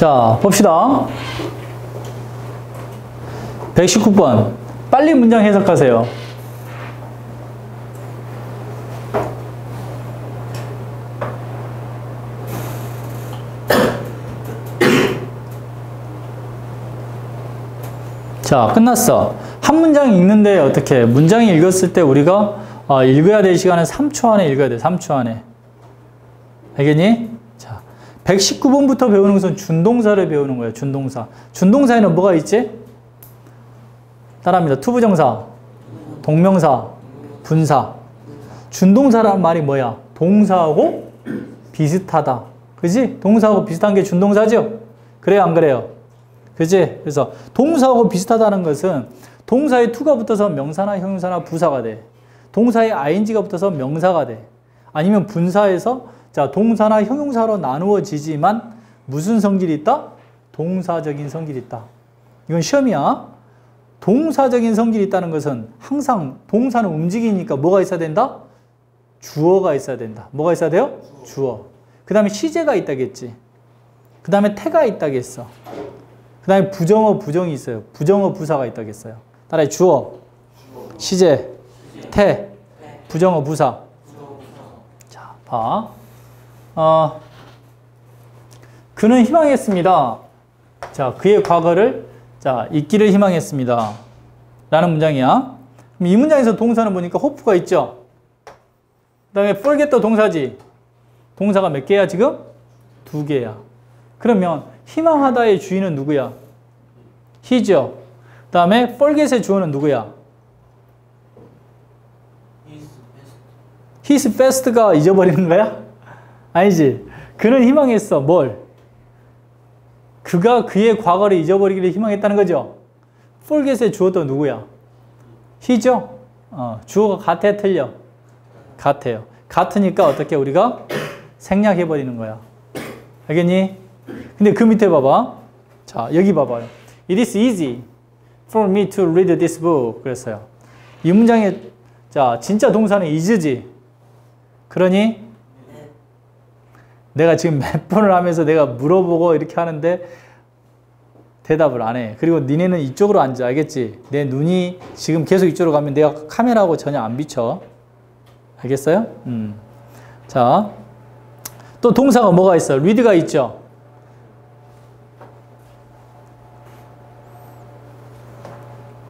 자, 봅시다. 119번. 빨리 문장 해석하세요. 자, 끝났어. 한 문장 읽는데 어떻게 문장 읽었을 때 우리가 어, 읽어야 될 시간은 3초 안에 읽어야 돼. 3초 안에. 알겠니? 자, 119번부터 배우는 것은 준동사를 배우는 거예요. 준동사. 준동사에는 뭐가 있지? 따라합니다. 투부정사, 동명사, 분사. 준동사라는 말이 뭐야? 동사하고 비슷하다. 그지? 동사하고 비슷한 게 준동사죠? 그래요, 안 그래요? 그지? 그래서 동사하고 비슷하다는 것은 동사에 투가 붙어서 명사나 형용사나 부사가 돼. 동사에 ing가 붙어서 명사가 돼. 아니면 분사에서 자 동사나 형용사로 나누어지지만 무슨 성질이 있다? 동사적인 성질이 있다. 이건 시험이야. 동사적인 성질이 있다는 것은 항상 동사는 움직이니까 뭐가 있어야 된다? 주어가 있어야 된다. 뭐가 있어야 돼요? 주어. 그 다음에 시제가 있다겠지. 그 다음에 태가 있다겠어. 그 다음에 부정어, 부정이 있어요. 부정어, 부사가 있다겠어요. 따라해 주어, 시제, 태, 부정어, 부사. 자, 봐. 어, 그는 희망했습니다. 자, 그의 과거를 자, 잊기를 희망했습니다. 라는 문장이야. 이 문장에서 동사는 보니까 호프가 있죠. 그 다음에 forget 동사지. 동사가 몇 개야, 지금? 두 개야. 그러면 희망하다의 주인은 누구야? 히죠. 그 다음에 forget의 주어는 누구야? his best가 잊어버리는 거야? 아니지. 그는 희망했어. 뭘? 그가 그의 과거를 잊어버리기를 희망했다는 거죠. forget의 주어도 누구야? he죠. 어, 주어가 같아 틀려? 같아요. 같으니까 어떻게 우리가 생략해버리는 거야. 알겠니? 근데 그 밑에 봐봐. 자, 여기 봐봐요. It is easy for me to read this book. 그랬어요. 이 문장에, 자, 진짜 동사는 is지. 그러니, 내가 지금 몇 번을 하면서 내가 물어보고 이렇게 하는데 대답을 안 해. 그리고 니네는 이쪽으로 앉아. 알겠지? 내 눈이 지금 계속 이쪽으로 가면 내가 카메라하고 전혀 안 비쳐. 알겠어요? 음. 자. 또 동사가 뭐가 있어? read가 있죠?